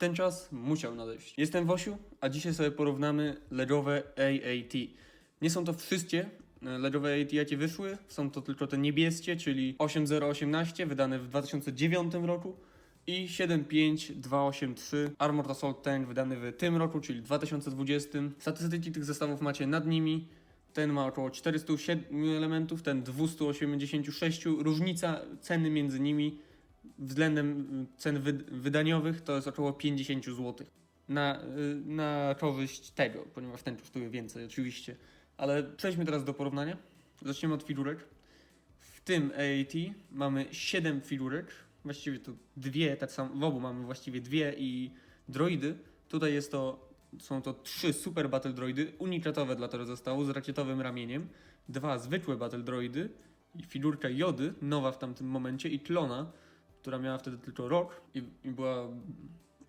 Ten czas musiał nadejść. Jestem Wosiu, a dzisiaj sobie porównamy LEDowe AAT. Nie są to wszystkie e, LEDowe AAT, jakie wyszły, są to tylko te niebieskie, czyli 8018 wydane w 2009 roku i 75283 Armored Assault Tank wydany w tym roku, czyli 2020. Statystyki tych zestawów macie nad nimi. Ten ma około 407 elementów, ten 286. Różnica ceny między nimi względem y, cen wyd- wydaniowych to jest około 50 zł. Na, y, na korzyść tego, ponieważ ten kosztuje więcej oczywiście. Ale przejdźmy teraz do porównania. Zaczniemy od figurek. W tym AAT mamy 7 figurek, właściwie to dwie, tak samo, w obu mamy właściwie dwie i droidy. Tutaj jest to, są to trzy super battle droidy, unikatowe dla tego zestawu, z rakietowym ramieniem, dwa zwykłe battle droidy i figurka Jody, nowa w tamtym momencie i klona, która miała wtedy tylko rok i, i była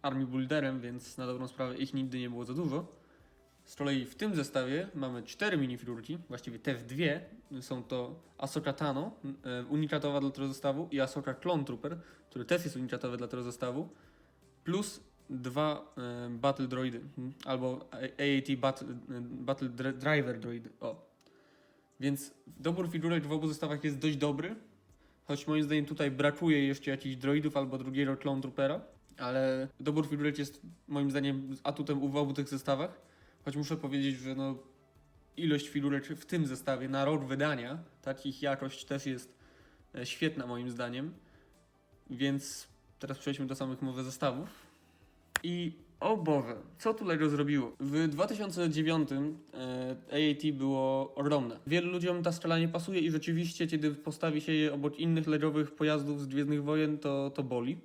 army builderem, więc na dobrą sprawę ich nigdy nie było za dużo. Z kolei w tym zestawie mamy cztery minifigurki, właściwie te w dwie. Są to Ahsoka Tano, e, unikatowa dla tego zestawu i Ahsoka Clone Trooper, który też jest unikatowy dla tego zestawu, plus dwa e, Battle Droidy, mm, albo AAT Battle, e, battle Dri- Driver Droidy. O. Więc dobór figurek w obu zestawach jest dość dobry, choć moim zdaniem tutaj brakuje jeszcze jakichś droidów albo drugiego Clone Troopera, ale dobór figurek jest moim zdaniem atutem w obu tych zestawach. Choć muszę powiedzieć, że no, ilość figurek w tym zestawie na rok wydania, tak, ich jakość też jest e, świetna moim zdaniem. Więc teraz przejdźmy do samych mowy zestawów. I o Boże, co tu Lego zrobiło? W 2009 e, AAT było ogromne. Wielu ludziom ta skala nie pasuje i rzeczywiście, kiedy postawi się je obok innych legowych pojazdów z Gwiezdnych Wojen, to, to boli.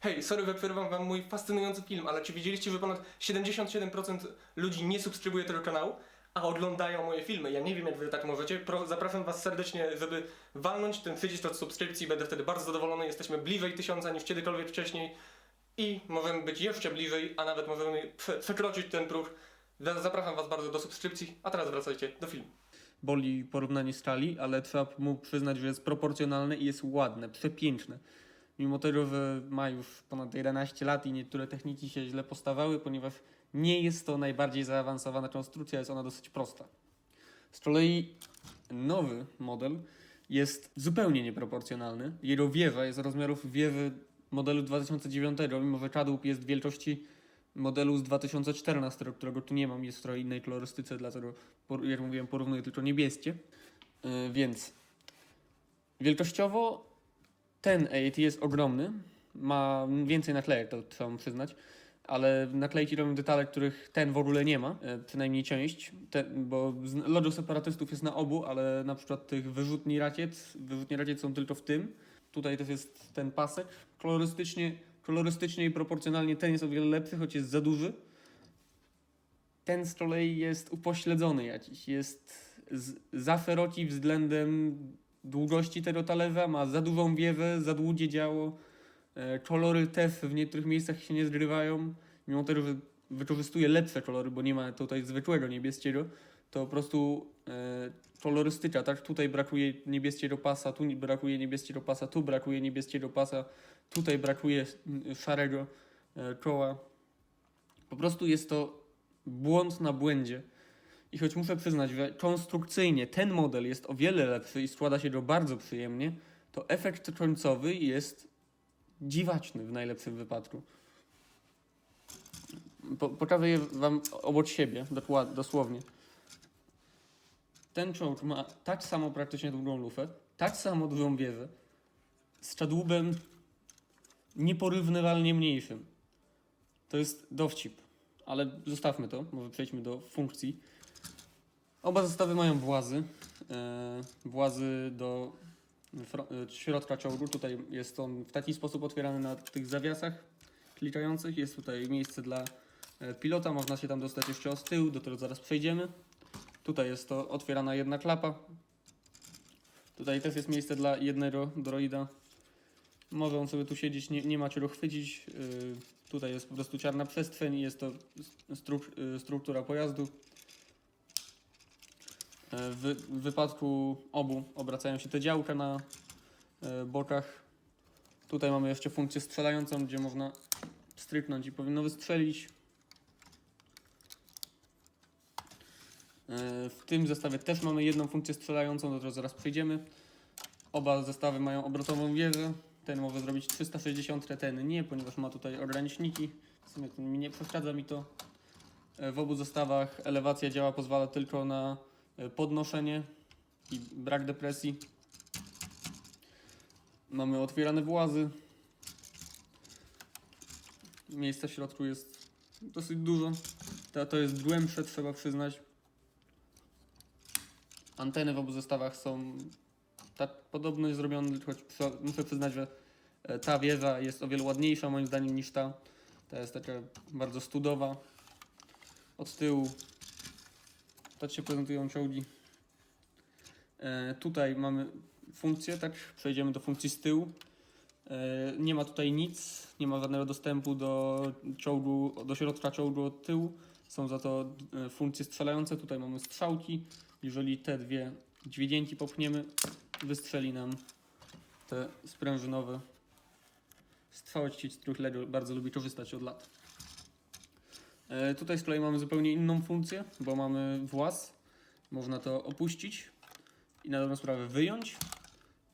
Hej, sorry, że przerywam wam mój fascynujący film, ale czy wiedzieliście, że ponad 77% ludzi nie subskrybuje tego kanału, a oglądają moje filmy? Ja nie wiem, jak wy tak możecie. Pro, zapraszam was serdecznie, żeby walnąć ten przycisk od subskrypcji. Będę wtedy bardzo zadowolony. Jesteśmy bliżej tysiąca niż kiedykolwiek wcześniej i możemy być jeszcze bliżej, a nawet możemy prze, przekroczyć ten próg. Za- Zapraszam was bardzo do subskrypcji, a teraz wracajcie do filmu. boli porównanie skali, ale trzeba mu przyznać, że jest proporcjonalne i jest ładne, przepiękne. Mimo tego, że ma już ponad 11 lat i niektóre techniki się źle postawały, ponieważ nie jest to najbardziej zaawansowana konstrukcja, jest ona dosyć prosta. Z kolei nowy model jest zupełnie nieproporcjonalny. Jego wieża jest rozmiarów wieży modelu 2009, mimo że kadłub jest wielkości modelu z 2014, którego tu nie mam, jest w trochę innej kolorystyce, dlatego, jak mówiłem, porównuję tylko niebieskie. Yy, więc wielkościowo ten AT jest ogromny, ma więcej naklejek, to trzeba mu przyznać, ale naklejki robią detale, których ten w ogóle nie ma, e, przynajmniej część, te, bo logo separatystów jest na obu, ale na przykład tych wyrzutni rakiet, wyrzutnie rakiet są tylko w tym. Tutaj też jest ten pasek. Kolorystycznie, kolorystycznie i proporcjonalnie ten jest o wiele lepszy, choć jest za duży. Ten z kolei jest upośledzony jakiś, jest za szeroki względem długości tego talerza, ma za dużą wieżę, za długie działo. E, kolory też w niektórych miejscach się nie zgrywają, mimo tego, że wykorzystuje lepsze kolory, bo nie ma tutaj zwykłego niebieskiego, to po prostu e, kolorystyka, tak? Tutaj brakuje niebieskiego pasa, tu brakuje niebieskiego pasa, tu brakuje niebieskiego pasa, tutaj brakuje mm, szarego e, koła. Po prostu jest to błąd na błędzie. I choć muszę przyznać, że konstrukcyjnie ten model jest o wiele lepszy i składa się go bardzo przyjemnie, to efekt końcowy jest dziwaczny w najlepszym wypadku. Po, pokażę je wam obok siebie, dosłownie. Ten czołg ma tak samo praktycznie długą lufę, tak samo dużą wieżę, z czadłubem nieporównywalnie mniejszym. To jest dowcip, ale zostawmy to, może przejdźmy do funkcji. Oba zestawy mają włazy. E, włazy do e, środka czołgu. Tutaj jest on w taki sposób otwierany na tych zawiasach klikających. Jest tutaj miejsce dla e, pilota, można się tam dostać jeszcze z tyłu, do tego zaraz przejdziemy. Tutaj jest to otwierana jedna klapa. Tutaj też jest miejsce dla jednego droida. Może on sobie tu siedzieć, nie, nie ma czego chwycić. Yy, tutaj jest po prostu czarna przestrzeń i jest to struk- yy, struktura pojazdu. E, W, w wypadku obu obracają się te działka na e, bokach. Tutaj mamy jeszcze funkcję strzelającą, gdzie można stryknąć i powinno wystrzelić. W tym zestawie też mamy jedną funkcję strzelającą, do której zaraz przejdziemy. Oba zestawy mają obrotową wieżę. Ten może zrobić 360, ten nie, ponieważ ma tutaj ograniczniki. W sumie nie przeszkadza mi to. E, W obu zestawach elewacja działa, pozwala tylko na e, podnoszenie i brak depresji. Mamy otwierane włazy. Miejsca w środku jest dosyć dużo. To, to jest głębsze, trzeba przyznać. Anteny w obu zestawach są tak podobno zrobione, choć muszę przyznać, że e, ta wieża jest o wiele ładniejsza moim zdaniem niż ta. Ta jest taka bardzo studowa. Od tyłu tak się prezentują czołgi. E, tutaj mamy funkcję, tak przejdziemy do funkcji z tyłu. E, nie ma tutaj nic, nie ma żadnego dostępu do czołgu, do środka czołgu od tyłu. Są za to e, funkcje strzelające. Tutaj mamy strzałki. Jeżeli te dwie dźwigienki popchniemy, wystrzeli nam te sprężynowe strzałości, z których Lego bardzo lubi korzystać od lat. E, tutaj z kolei mamy zupełnie inną funkcję, bo mamy włas. Można to opuścić i na dobrą sprawę wyjąć.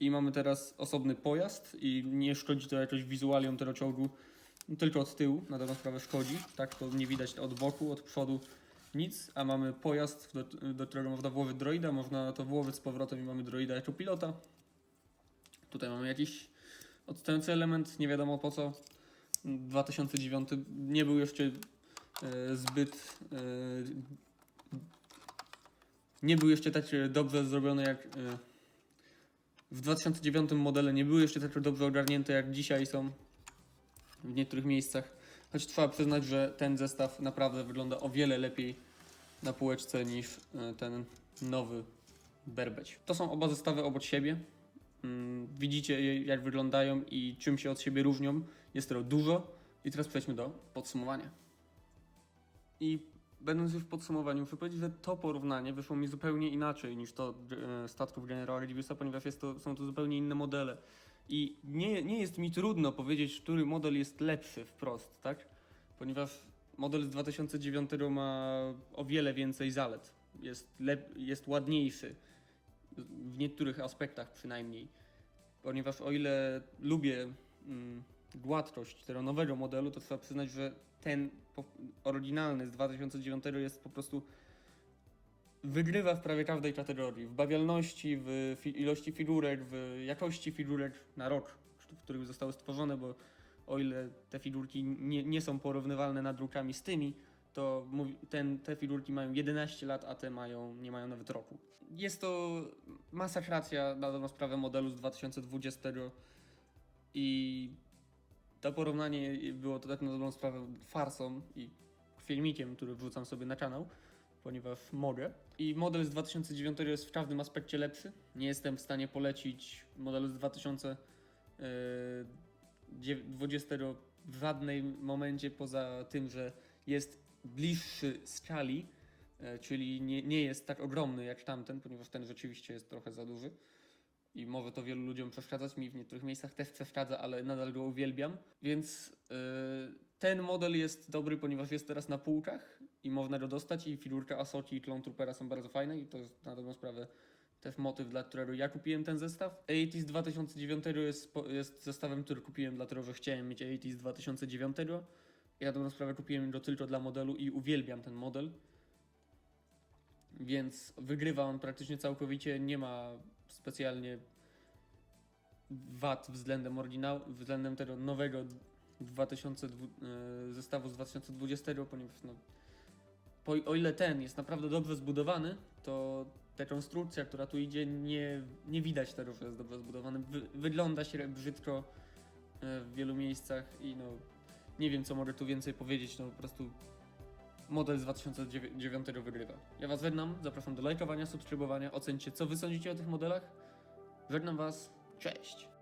I mamy teraz osobny pojazd i nie szkodzi to jakoś wizualiom tego czołgu, tylko od tyłu, na dobrą sprawę szkodzi. Tak to nie widać od boku, od przodu nic, a mamy pojazd, do, do którego można włożyć droida, można to włożyć z powrotem i mamy droida jako pilota. Tutaj mamy jakiś odstający element, nie wiadomo po co. 2009 nie był jeszcze e, zbyt e, nie był jeszcze tak dobrze zrobiony jak e, w 2009 modele nie były jeszcze tak dobrze ogarnięte jak dzisiaj są w niektórych miejscach. Choć trzeba przyznać, że ten zestaw naprawdę wygląda o wiele lepiej na półeczce niż e, ten nowy Berbeć. To są oba zestawy obok siebie. Mm, Widzicie jak wyglądają i czym się od siebie różnią. Jest tego dużo. I teraz przejdźmy do podsumowania. I będąc już w podsumowaniu, muszę powiedzieć, że to porównanie wyszło mi zupełnie inaczej niż to e, statków Generala Reviewsa, ponieważ to, są to zupełnie inne modele. I nie, nie jest mi trudno powiedzieć, który model jest lepszy wprost, tak? Ponieważ model z 2009 ma o wiele więcej zalet. Jest, lep, jest ładniejszy, w niektórych aspektach przynajmniej. Ponieważ o ile lubię mm, gładkość tego nowego modelu, to trzeba przyznać, że ten oryginalny z 2009 jest po prostu wygrywa w prawie każdej kategorii. W bawialności, w fi- ilości figurek, w jakości figurek na rok, w których zostały stworzone, bo o ile te figurki nie, nie są porównywalne nadrukami z tymi, to ten, te figurki mają 11 lat, a te mają, nie mają nawet roku. Jest to masakracja na dobrą sprawę modelu z 2020 i to porównanie było to tak na dobrą sprawę farsą i filmikiem, który wrzucam sobie na kanał, ponieważ mogę. I model z 2009 jest w każdym aspekcie lepszy. Nie jestem w stanie polecić modelu z 2020 w żadnym momencie poza tym, że jest bliższy skali, e, czyli nie, nie jest tak ogromny jak tamten, ponieważ ten rzeczywiście jest trochę za duży. I może to wielu ludziom przeszkadzać, mi w niektórych miejscach też przeszkadza, ale nadal go uwielbiam. Więc yy, ten model jest dobry, ponieważ jest teraz na półkach i można go dostać i figurka Asoci i Clone Troopera są bardzo fajne i to jest na dobrą sprawę też motyw, dla którego ja kupiłem ten zestaw. 80 z 2009 jest, jest zestawem, który kupiłem dlatego, że chciałem mieć 80 z 2009. Ja dobrą sprawę kupiłem go tylko dla modelu i uwielbiam ten model. Więc wygrywa on praktycznie całkowicie, nie ma specjalnie wad względem oryginału, względem tego nowego 2000, e, zestawu z 2020, ponieważ no, po, o ile ten jest naprawdę dobrze zbudowany, to ta konstrukcja, która tu idzie, nie, nie widać tego, że jest dobrze zbudowany. Wy, wygląda się brzydko e, w wielu miejscach i no nie wiem co mogę tu więcej powiedzieć, no po prostu model z 2009 wygrywa. Ja Was żegnam, zapraszam do lajkowania, subskrybowania, ocencie co Wy sądzicie o tych modelach. Żegnam Was, cześć!